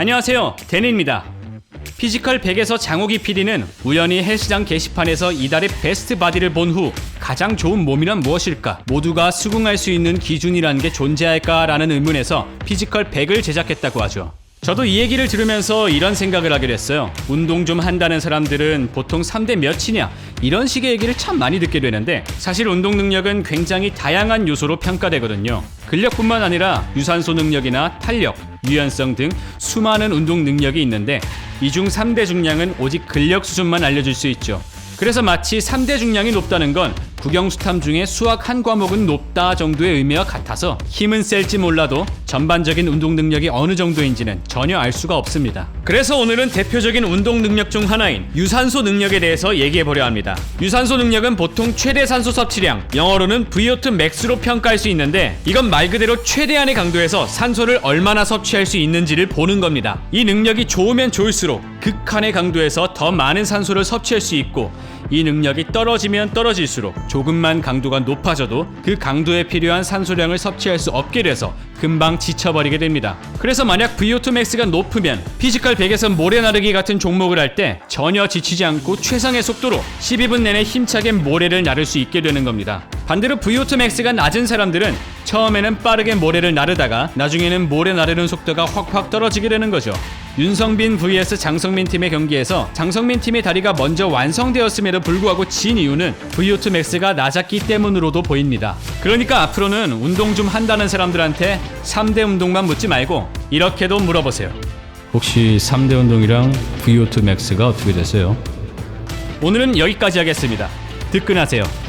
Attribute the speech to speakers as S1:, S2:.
S1: 안녕하세요. 데니입니다. 피지컬 100에서 장호기 PD는 우연히 헬스장 게시판에서 이달의 베스트 바디를 본 후 가장 좋은 몸이란 무엇일까? 모두가 수긍할 수 있는 기준이라는 게 존재할까라는 의문에서 피지컬 100을 제작했다고 하죠. 저도 이 얘기를 들으면서 이런 생각을 하게 됐어요. 운동 좀 한다는 사람들은 보통 3대 몇이냐? 이런 식의 얘기를 참 많이 듣게 되는데 사실 운동 능력은 굉장히 다양한 요소로 평가되거든요. 근력뿐만 아니라 유산소 능력이나 탄력, 유연성 등 수많은 운동 능력이 있는데 이 중 3대 중량은 오직 근력 수준만 알려줄 수 있죠. 그래서 마치 3대 중량이 높다는 건 국영수탐 중에 수학 한 과목은 높다 정도의 의미와 같아서 힘은 셀지 몰라도 전반적인 운동 능력이 어느 정도인지는 전혀 알 수가 없습니다. 그래서 오늘은 대표적인 운동 능력 중 하나인 유산소 능력에 대해서 얘기해 보려 합니다. 유산소 능력은 보통 최대 산소 섭취량, 영어로는 VO2 max로 평가할 수 있는데 이건 말 그대로 최대한의 강도에서 산소를 얼마나 섭취할 수 있는지를 보는 겁니다. 이 능력이 좋으면 좋을수록 극한의 강도에서 더 많은 산소를 섭취할 수 있고 이 능력이 떨어지면 떨어질수록 조금만 강도가 높아져도 그 강도에 필요한 산소량을 섭취할 수 없게 돼서 금방 지쳐버리게 됩니다. 그래서 만약 VO2 max가 높으면 피지컬 100에서 모래 나르기 같은 종목을 할 때 전혀 지치지 않고 최상의 속도로 12분 내내 힘차게 모래를 나를 수 있게 되는 겁니다. 반대로 VO2 max가 낮은 사람들은 처음에는 빠르게 모래를 나르다가 나중에는 모래 나르는 속도가 확확 떨어지게 되는 거죠. 윤성빈 vs 장성민 팀의 경기에서 장성민 팀의 다리가 먼저 완성되었음에도 불구하고 진 이유는 VO2 max가 낮았기 때문으로도 보입니다. 그러니까 앞으로는 운동 좀 한다는 사람들한테 3대 운동만 묻지 말고 이렇게도 물어보세요. 혹시 3대 운동이랑 VO2 max가 어떻게 됐어요? 오늘은 여기까지 하겠습니다. 듣끈하세요.